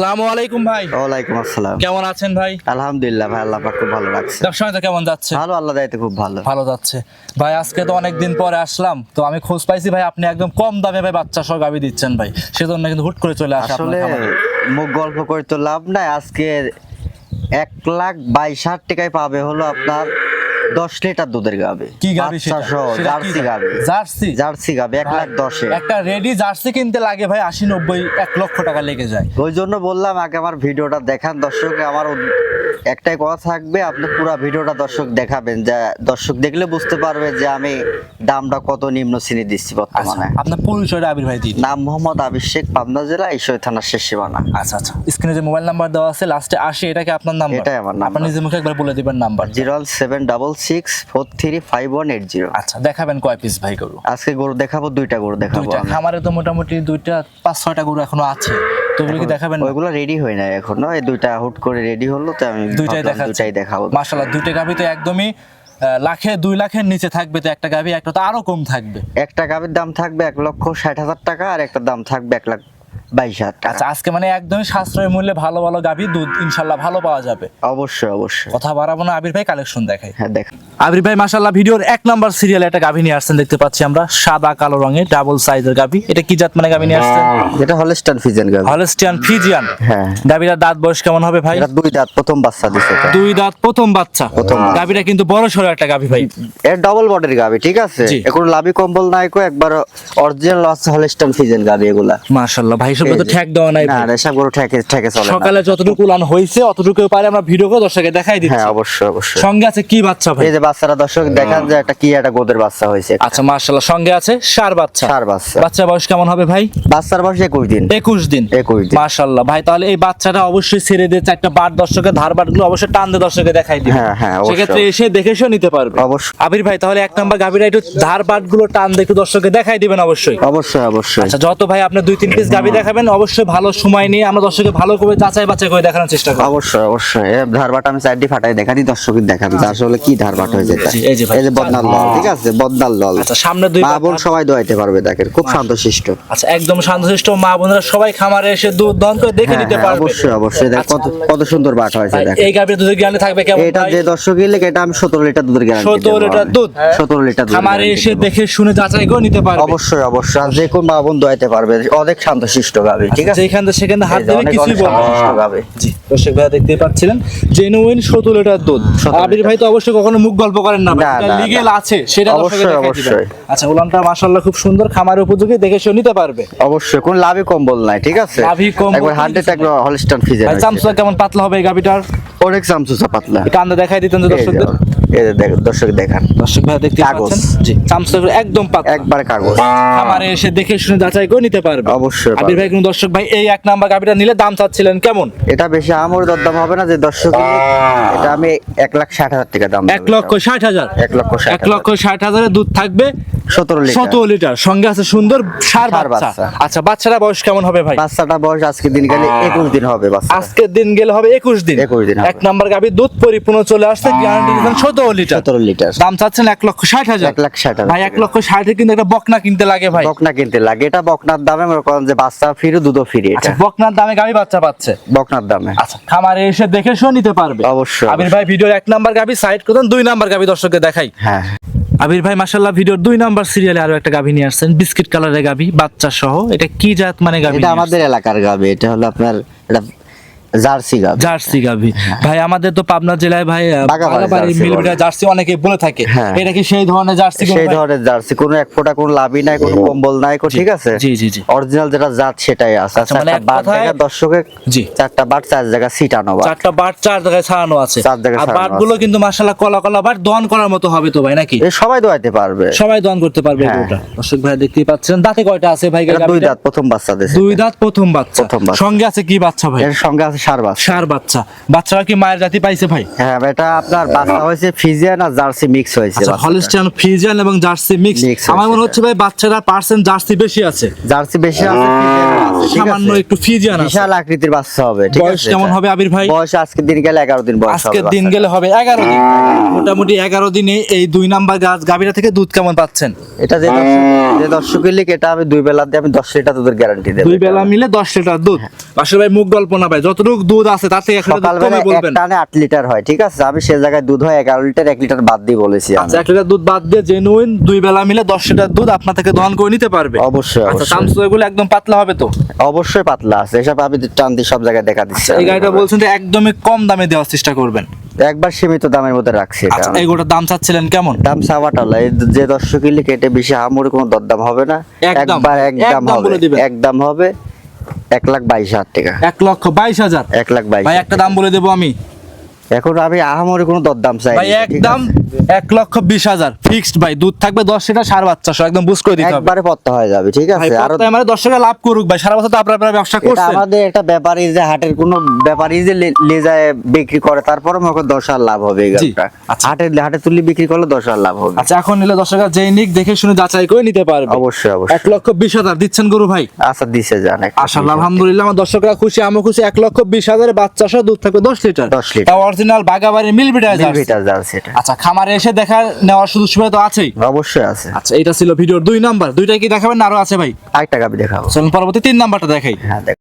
আসসালামু আলাইকুম ভাই। ওয়ালাইকুম আসসালাম। কেমন আছেন ভাই? আলহামদুলিল্লাহ ভাই আল্লাহ পাক খুব ভালো রাখছে। ব্যবসাটা কেমন যাচ্ছে? ভালো আল্লাহ দায়িত্ব খুব ভালো। ভালো যাচ্ছে। ভাই আজকে তো অনেকদিন পরে আসলাম তো আমি খোঁজ পাইছি ভাই আপনি একদম কম দামে ভাই বাচ্চা সহ গাবি দিচ্ছেন ভাই। সেজন্য কিন্তু হুট করে চলে আসে আসলে মুখ গল্প করে তো লাভ নাই আজকে এক লাখ বাইশ হাজার টাকায় পাবে হলো আপনার দশ লিটার দুধের গাবে। কি গাবে সেটা? জার্সি গাবে? জার্সি? জার্সি গাবে এক লাখ দশে। একটা রেডি জার্সি কিনতে লাগে ভাই আশি নব্বই এক লক্ষ টাকা লেগে যায়। ওই জন্য বললাম আগে আমার ভিডিওটা দেখান দর্শক আমার একটাই কথা থাকবে আপনি পুরো ভিডিওটা দর্শক দেখাবেন যা দর্শক দেখলে বুঝতে পারবে যে আমি দামটা কত নিম্ন শ্রেণি দিচ্ছি আচ্ছা বর্তমানে আপনার পরিচয়টা আবির ভাই দিন। নাম মোহাম্মদ শেখ পাবনা জেলা ঈশ্বর থানার শেষ সীমানা। আচ্ছা আচ্ছা স্ক্রিনে যে মোবাইল নাম্বার দেওয়া আছে লাস্টে আসে এটা কি আপনার নাম্বার। এটাই আমার নাম্বার। আপনি নিজের মুখে একবার বলে দিবেন number. Zero seven double six four three five one eight zero. আচ্ছা দেখাবেন কয় পিস ভাই গরু? আজকে গরু দেখাবো দুইটা গরু দেখাবো খামারে তো মোটামুটি দুইটা পাঁচ ছয়টা গরু এখনও আছে। তো ওগুলো কি দেখাবেন না? ওইগুলো রেডি হয় না এখনও। এই দুইটা হুট করে রেডি হলো তো আমি দুইটাই দেখাচ্ছি। দুইটাই দেখাবো। মাশাআল্লাহ দুইটা গাবি তো একদমই লাখে দুই লাখের নিচে থাকবে তো একটা গাভি একটা তো আরও কম থাকবে। একটা গাভীর দাম থাকবে এক লক্ষ ষাট হাজার টাকা আর একটা দাম থাকবে এক লাখ বাইশ হাজার টাকা। আচ্ছা আজকে মানে একদমই সাশ্রয় মূল্যে ভালো ভালো গাভি দুধ ইনশাল্লাহ ভালো পাওয়া যাবে। অবশ্যই অবশ্যই। কথা বাড়াবো না আবির ভাই কালেকশন দেখাই। হ্যাঁ দেখ। আবির ভাই মাশাল্লাহ ভিডিওর এক নাম্বার সিরিয়ালে একটা গাভি নিয়ে আসছেন দেখতে পাচ্ছি আমরা সাদা কালো রঙের ডাবল সাইজের গাভি। এটা কি জাত মানে গাভি নিয়ে আসছেন? এটা গাভী। হলস্টিয়ান ফিজিয়ান হ্যাঁ। গাভিটার দাঁত বয়স কেমন হবে ভাই? এটা দুই দাঁত প্রথম বাচ্চা দিছে দুই দাঁত প্রথম বাচ্চা। প্রথম। গাভিটা কিন্তু বড় সড়ো একটা গাভি ভাই। এর ডবল বডির গাভী ঠিক আছে। এখন লাভি কম্বল নাই কো একবার অরিজিনাল আছে হলস্টান ফিজেন গাভী এগুলা। মাশাল্লাহ ভাই সব এই তো ঠেক দেওয়া নাই। না এসব গরু ঠেকে ঠেকে চলে সকালে যতটুকু অতটুকু পারে আমরা ভিডিও করে দেখাই দিচ্ছি। হ্যাঁ অবশ্যই অবশ্যই। সঙ্গে আছে কি বাচ্চা ভাই? এই যে বাচ্চারা দর্শক দেখান যে একটা কি একটা গোদের বাচ্চা হয়েছে আচ্ছা সঙ্গে আছে সার বাচ্চা। চার বাচ্চা। বাচ্চা বয়স কেমন হবে ভাই? বাচ্চার বয়স একুশ দিন। একুশ দিন। একুশ দিন। মাশাল্লাহ ভাই তাহলে এই বাচ্চাটা অবশ্যই ছেড়ে দিয়ে চারটা বাট দর্শকের ধার বাটগুলো অবশ্যই টান দিয়ে দর্শকে দেখাই দিবে। হ্যাঁ, হ্যাঁ। সেক্ষেত্রে এসে দেখে এসেও নিতে পারবে। অবশ্যই। আবির ভাই তাহলে এক নাম্বার গাভীরা একটু ধার বাটগুলো টান দিয়ে একটু দর্শকে দেখাই দিবেন অবশ্যই। অবশ্যই অবশ্যই। আচ্ছা যত ভাই আপনি দুই তিন পিস গাভী দেখাবেন অবশ্যই ভালো সময় নিয়ে আমরা দর্শকে ভালো করে যাচাই বাছাই করে দেখানোর চেষ্টা করব। অবশ্যই অবশ্যই। এর ধারবাট আমি চারটি ফাটাই দেখানি দর্শকের দেখাবি যে আসলে কি ধারবাট হয়েছে। এটা জি, এই যে ভাই। এই যে বদনাল লল ঠিক আছে? বদনাল লল আচ্ছা সামনে দুই মা বোন সবাই দোয়াইতে পারবে দেখেন খুব শান্তশিষ্ট। আচ্ছা একদম শান্তশিষ্ট মা বোনেরা সবাই খামারে এসে দুধ দহন করে দেখে হ্যাঁ, নিতে হ্যাঁ, পারবে। অবশ্যই অবশ্যই। দেখ আচ্ছা। কত কত সুন্দর বাট হয়েছে দেখ এই গাভীর দুধের জ্ঞানে থাকবে কেমন এটা যে দর্শক এলে এটা আমি সতেরো লিটার দুধের গ্যারান্টি 17 লিটার দুধ? সতেরো লিটার দুধ খামারে এসে দেখে শুনে যাচাই করে নিতে পারবে। অবশ্যই অবশ্যই। যে কোন মা বোন দোয়াইতে পারবে অনেক শান্তশিষ্ট। গাবে ঠিক আছে? যেখান থেকে সেখানে হাত দেবে কিছুই বলবে গাবে জি দর্শক ভাই দেখতেই পাচ্ছিলেন জেনুইন সতেরো লিটার দুধ। আবির ভাই তো অবশ্যই কখনো মুখ গল্প করেন না লিগেল আছে সেটা অবশ্যই, অবশ্যই। আচ্ছা উলানটা মাশাআল্লাহ খুব সুন্দর খামারের উপযোগী দেখে শুনে নিতে পারবে। অবশ্যই কোন লাভই কম্বল নাই ঠিক আছে? লাভই কম্বল একবার কোনো হান্ড্রেড কিছু একবার হলস্টান ফিজে ভাই চামচা কেমন পাতলা হবে এই গাভিটার অনেক চামচুসা পাতলা। কান্দে দেখাই দিতেন দর্শকদের। দর্শক দেখান। দর্শক ভাই দেখতে কাগজ। জি। একদম পাতলা। একবার কাগজ। খামারে এসে দেখে শুনে যাচাই করে নিতে পারবে। অবশ্যই আবির ভাই কোন দর্শক ভাই এই এক নাম্বার গাভিটা নিলে দাম চাচ্ছিলেন কেমন? এটা বেশি আমর দরদাম হবে না যে দর্শক এটা আমি এক লাখ ষাট হাজার টাকা দাম এক লক্ষ ষাট হাজার? এক লক্ষ এক লক্ষ ষাট হাজারের দুধ থাকবে সতেরো লিটার। সতেরো লিটার। সঙ্গে আছে সুন্দর সার বাচ্চা। আচ্ছা বাচ্চারা বয়স কেমন হবে ভাই? বাচ্চাটা বয়স আজকে দিন গেলে একুশ দিন হবে আজকের দিন গেলে হবে একুশ দিন। 21 দিন এক নাম্বার গাভি দুধ পরিপূর্ণ চলে আসছে। গ্যারান্টি দিচ্ছেন সতেরো লিটার। সতেরো লিটার। দাম চাচ্ছেন এক লক্ষ ষাট হাজার। এক লাখ ষাট হাজার। ভাই এক লক্ষ ষাটে কিন্তু একটা বকনা কিনতে লাগে ভাই। বকনা কিনতে লাগে। এটা বকনার দামে মনে করেন যে বাচ্চা ফিরে দুধও ফিরে এটা। আচ্ছা বকনার দামে গাভি বাচ্চা পাচ্ছে? বকনার দামে। আচ্ছা খামারে এসে দেখে শুনে নিতে পারবে। অবশ্যই, আবির ভাই ভিডিওর এক নাম্বার গাভি সাইড করতেন দুই নাম্বার গাভি দর্শককে দেখাই। হ্যাঁ। আবির ভাই মাশাল্লাহ ভিডিওর দুই নাম্বার সিরিয়ালে আরও একটা গাভি নিয়ে আসছেন বিস্কিট কালারের গাভি বাচ্চা সহ। এটা কি জাত মানে গাভি এটা আমাদের এলাকার গাবে এটা হলো আপনার এটা জার্সি গাবে জার্সি গাভি। ভাই আমাদের তো পাবনা জেলায় ভাই বাগাবাড়ি মিলবিটা জার্সি অনেকে বলে থাকে। হ্যাঁ। এটা কি সেই ধরনের জার্সি সেই ধরনের জার্সি। কোনো এক ফোঁটা কোনো লাভই নাই কোনো কম্বল নাই ঠিক আছে? জি, জি, জি। অরিজিনাল যেটা জাত সেটাই আছে। আচ্ছা, মানে এক বাট কথায়- দেখা জি। চারটা বাট চার জায়গা সিটানো বাট চারটা বাট চার জায়গায় ছাড়ানো আছে। চার জায়গায় আর বাটগুলো কিন্তু মাশাল্লাহ কলা কলা বাট দহন করার মতো হবে তো ভাই নাকি? সবাই দোয়াইতে পারবে। সবাই দহন করতে পারবে হ্যাঁ। দর্শক ভাই দেখতেই পাচ্ছেন দাঁতে কয়টা আছে ভাই দুই দাঁত প্রথম বাচ্চা দুই দাঁত প্রথম বাচ্চা। প্রথম বাচ্চা। সঙ্গে আছে কি বাচ্চা ভাই? এর সঙ্গে আছে সার বাচ্চা। বাচ্চা। বাচ্চারা কি মায়ের জাতি পাইছে ভাই? হ্যাঁ এটা আপনার বাচ্চা হয়েছে আর জার্সি মিক্স হয়েছে আচ্ছা বাচ্চাটা। ফ্রিজিয়ান এবং জার্সি মিক্স আমার মনে হচ্ছে ভাই বাচ্চারা পার্সেন্ট জার্সি বেশি আছে। জার্সি বেশি আছে আছে, সামান্য একটু ফ্রিজিয়ান আছে। বিশাল আকৃতির বাচ্চা হবে ঠিক বয়স কেমন হবে আবির ভাই? বয়স আজকে দিন গেলে এগারো দিন বয়স আজকের হবে দিন গেলে হবে এগারো দিন। মোটামুটি এগারো দিনে এই দুই নাম্বার গাছ গাভীরা থেকে দুধ কেমন পাচ্ছেন? এটা যে দর্শক যে দর্শক লিখ এটা আমি দুই বেলা দিয়ে আমি দশ লিটার দুধের গ্যারান্টি দেবো। দুই বেলা মিলে দশ লিটার দুধ। আসলে ভাই মুখ গল্প না ভাই যতটুকু দুধ আছে তার থেকে এক দুধ কমে এক বলবেন টানে আট লিটার হয় ঠিক আছে? আমি সে জায়গায় দুধ হয় এগারো লিটার এক লিটার বাদ দিয়ে বলেছি আমি। আচ্ছা এক লিটার দুধ বাদ দিয়ে জেনুইন দুই বেলা মিলে দশ লিটার দুধ আপনার থেকে দহন করে নিতে পারবে। অবশ্যই আচ্ছা চামচ এগুলো একদম পাতলা হবে তো? অবশ্যই পাতলা আছে এসব আমি টান দিয়ে সব জায়গায় দেখা দিচ্ছি এই গাড়িটা বলছেন যে একদমই কম দামে দেওয়ার চেষ্টা করবেন। একবার সীমিত দামের মধ্যে রাখছি এটা আচ্ছা এগুলোর দাম চাচ্ছিলেন কেমন? দাম সাবাটালা এই যে দর্শক লিখ কেটে বেশি হামুরে কোনো দরদাম হবে না। একবার একদম একদম হবে দিবেন। একদম হবে। এক লাখ বাইশ হাজার টাকা। এক লক্ষ বাইশ হাজার। এক লাখ বাইশ একটা দাম বলে দেবো আমি। এখন আমি আহামরি কোনো দরদাম চাই ভাই একদম এক লক্ষ বিশ হাজার। ফিক্সড ভাই দুধ থাকবে দশ লিটার সার বাচ্চা একদম বুঝ করে দিতে হবে। একবারে পত্তা হয়ে যাবে ঠিক আছে? আর মানে দশ টাকা লাভ করুক ভাই সারা বছর তো আপনারা আপনারা ব্যবসা করছেন। আমাদের একটা ব্যাপারী যে হাটের কোনো ব্যাপারী যে লে- যায় বিক্রি করে তারপরে মনে দশ হাজার লাভ হবে এই গাছটা। আচ্ছা। হাটের হাটে তুলি বিক্রি করলে দশ হাজার লাভ হবে। আচ্ছা এখন নিলে দশ টাকা যেই নিক দেখে শুনে যাচাই করে নিতে পারবে। অবশ্যই এক অবশ্যই লক্ষ বিশ হাজার দিচ্ছেন গরু ভাই? আচ্ছা দিছে যান আশা আলহামদুলিল্লাহ আমার দর্শকরা খুশি আমি খুশি এক লক্ষ বিশ হাজার বাচ্চা সহ দুধ থাকবে দশ লিটার। 10 লিটার। অরিজিনাল বাগাবাড়ির মিল বিটার মিলিমিটার জার্সি এটা। আচ্ছা খামারে এসে দেখা নেওয়ার সুযোগ সুবিধা তো আছেই। অবশ্যই আছে। আচ্ছা এটা ছিল ভিডিওর দুই নাম্বার। দুইটা কি দেখাবেন? না আরও আছে ভাই। আরেকটা গাবি দেখাবো। চলুন পরবর্তী তিন নাম্বারটা দেখাই। হ্যাঁ দেখ